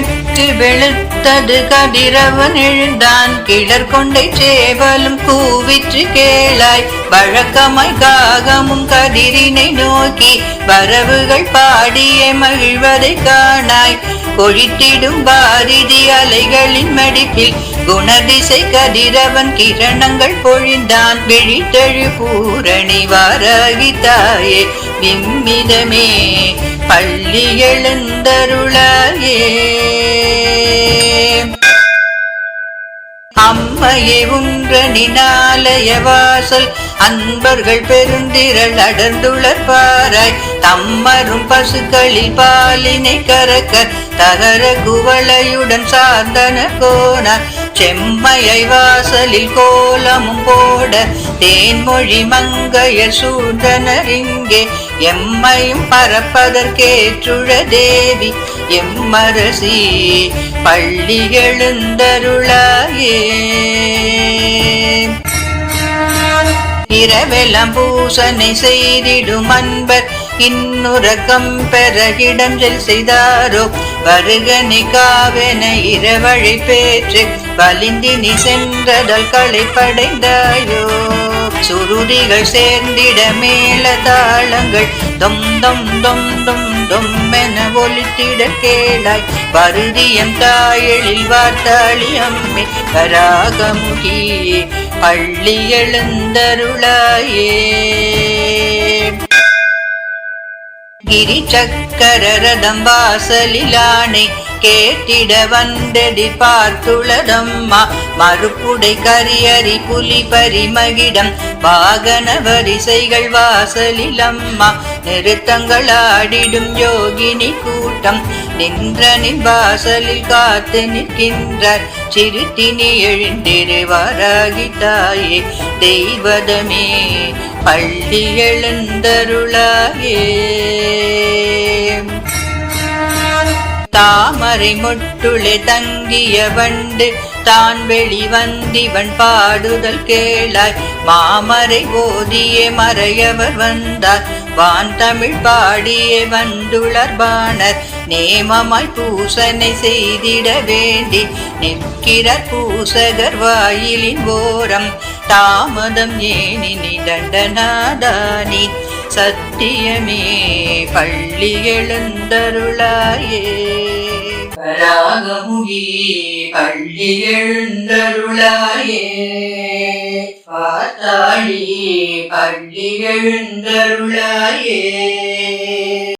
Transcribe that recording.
again. விளக்கு வெளுத்தது கதிரவன் எழுந்தான். கிளர் கொண்டை சேவலும் கூவிற்று கேளாய். வழக்கமாய் காகமும் கதிரினை நோக்கி வரவுகள் பாடிய மகிழ்வதை காணாய். கொழித்திடும் பாரிதி அலைகளின் மடிப்பில் குணதிசை கதிரவன் கிரணங்கள் பொழிந்தான். விழித்தழு பூரணி வாராகி தாயே விம்மிதமே பள்ளி எழுந்தருளாயே. அம்மையே உன்றனினாலய வாசல் அன்பர்கள் பெருந்திரள் அடர்ந்துளர்பாராய் தம்மரும் பசுக்களில் பாலினை கறக்க தகர குவளையுடன் சார்ந்தன கோனார். செம்மையை வாசலில் கோலமும் போட தேன்மொழி மங்கைய சூழ்ந்தனர் இங்கே. எம்மையும் பரப்பதற்கேற்றுழ தேவி எம்மரசி பள்ளி எழுந்தருளாயே. இரவெல்லாம் பூசனை செய்திடும் அன்பர். இன்னுறக்கம் பெற இடம் செல் செய்தாரோ? வருகனி காவென இரவழி பேற்று வலிந்தினி சென்றதல் களை படைந்தாயோ சுருதிகள் சேர்ந்திட மேல தாளங்கள் தொம் தொம் தொம் தொம் தொம் ஒலித்திட கேளாய். பருதியம் தாயெழில் வார்த்தாளி அம்மே. கராகமுகியே பள்ளி எழுந்தருளாயே. கிரி சக்கர ரதம் வாசலிலானை. கேட்டிட வந்தடி பார்த்துளதம்மா. மறுப்புடை கரியறி புலி பரிமகிடம் வாகன வரிசைகள் வாசலிலம்மா. நிறுத்தங்கள் ஆடிடும் யோகினி கூட்டம். நின்றனின் வாசலில் காத்து நிற்கின்றார். சிறுத்தினி எழுந்திரு வாராகி தாயே தெய்வதமே பள்ளி எழுந்தருளாயே. தாமரை மொட்டுளே தங்கிய வண்டு தான் வெளிவந்திவன் பாடுதல் கேளாய். மாமரை ஓதிய மறையவர் வந்தார். வான் தமிழ் பாடிய வந்துளர் பாணர். நேமமாய் பூசனை செய்திட வேண்டி நிற்கிறார் பூசகர் வாயிலின் ஓரம். தாமதம் ஏனினி தண்டனாதானி சத்தியமே பள்ளி எழுந்தருளாயே. ராகமுகி பள்ளி எழுந்தருளாயே. பார்த்தாளி பள்ளி எழுந்தருளாயே.